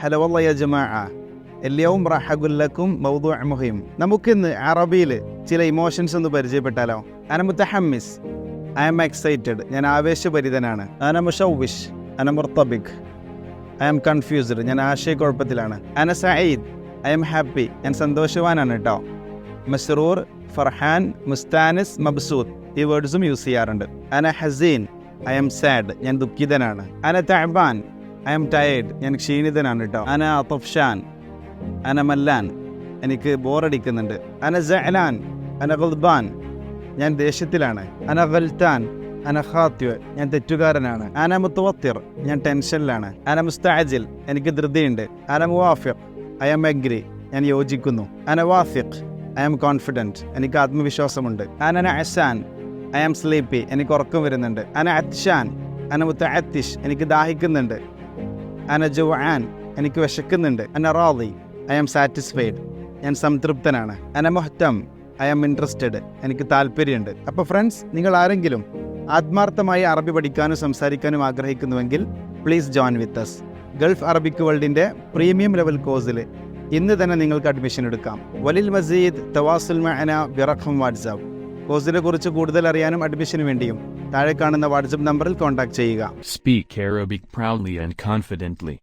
Hello വല്ലയ ജമാ എല്യവും റഹഗുല്ലക്കും മൗദു മുഹിം. നമുക്കിന്ന് അറബിയിൽ ചില ഇമോഷൻസ് ഒന്ന് പരിചയപ്പെട്ടാലോ? അനമുത്തഹമ്മിസ് ഐ എം എക്സൈറ്റഡ്. ഞാൻ ആവേശഭരിതനാണ്. അനമുഷവിഷ് അനമുർത്തബിക് ഐ എം കൺഫ്യൂസ്ഡ്. ഞാൻ ആശയക്കുഴപ്പത്തിലാണ്. അന സയ്യിദ് ഐ എം ഹാപ്പി. ഞാൻ സന്തോഷവാനാണ് കേട്ടോ. മസ്റൂർ ഫർഹാൻ മുസ്താനിസ് മബ്സൂദ്. ഈ വേർഡ്സും യൂസ് ചെയ്യാറുണ്ട്. അന ഹസീൻ. I M sad. ഞാൻ ദുഃഖിതനാണ്. അന തഹബാൻ ഐ എം ടയേർഡ് ഞാൻ ക്ഷീണിതനാണ് കേട്ടോ അന അത്തഫ്ഷാൻ അന മല്ലാൻ. എനിക്ക് ബോറടിക്കുന്നുണ്ട്. അന ജഹലാൻ അന ഗൽബാൻ ഞാൻ ദേഷ്യത്തിലാണ്. അന ഗൽത്താൻ. അന ഖാത്യ ഞാൻ തെറ്റുകാരനാണ്. അന മുത്തുവത്തിർ. ഞാൻ ടെൻഷനിലാണ്. അന മുസ്താജിൽ. എനിക്ക് ധൃതിയുണ്ട്. അന മുവാഫിഖ്. ഐ എം എഗ്രി ഞാൻ യോജിക്കുന്നു. അന വാഫിഖ്. ഐ എം കോൺഫിഡന്റ് എനിക്ക് ആത്മവിശ്വാസമുണ്ട്. അന അസാൻ ഐ ആം സ്ലീപ്പി എനിക്ക് ഉറക്കം വരുന്നുണ്ട്. അന അത്ഷാൻ അന മുത്തഅത്തിഷ്. എനിക്ക് ദാഹിക്കുന്നുണ്ട്. അന ആൻ എനിക്ക് വിശക്കുന്നുണ്ട്. അന റാദി. I am satisfied. ഞാൻ സംതൃപ്തനാണ്. അന മുഹ്തം. I am interested. എനിക്ക് താല്പര്യമുണ്ട്. അപ്പോൾ ഫ്രണ്ട്സ് നിങ്ങൾ ആരെങ്കിലും ആത്മാർത്ഥമായി അറബി പഠിക്കാനും സംസാരിക്കാനും ആഗ്രഹിക്കുന്നുവെങ്കിൽ please join with us gulf Arabic വേൾഡിന്റെ premium level കോഴ്സിൽ ഇന്ന് തന്നെ നിങ്ങൾക്ക് അഡ്മിഷൻ എടുക്കാം. വലിൽ മസീദ് തവാസുൽ മഅന ബിറഖം വാട്സാപ്പ്. കോഴ്സിനെ കുറിച്ച് കൂടുതൽ അറിയാനും അഡ്മിഷന് വേണ്ടിയും താഴെ കാണുന്ന വാട്സപ്പ് നമ്പറിൽ കോൺടാക്ട് ചെയ്യുക സ്പീക്ക് and confidently.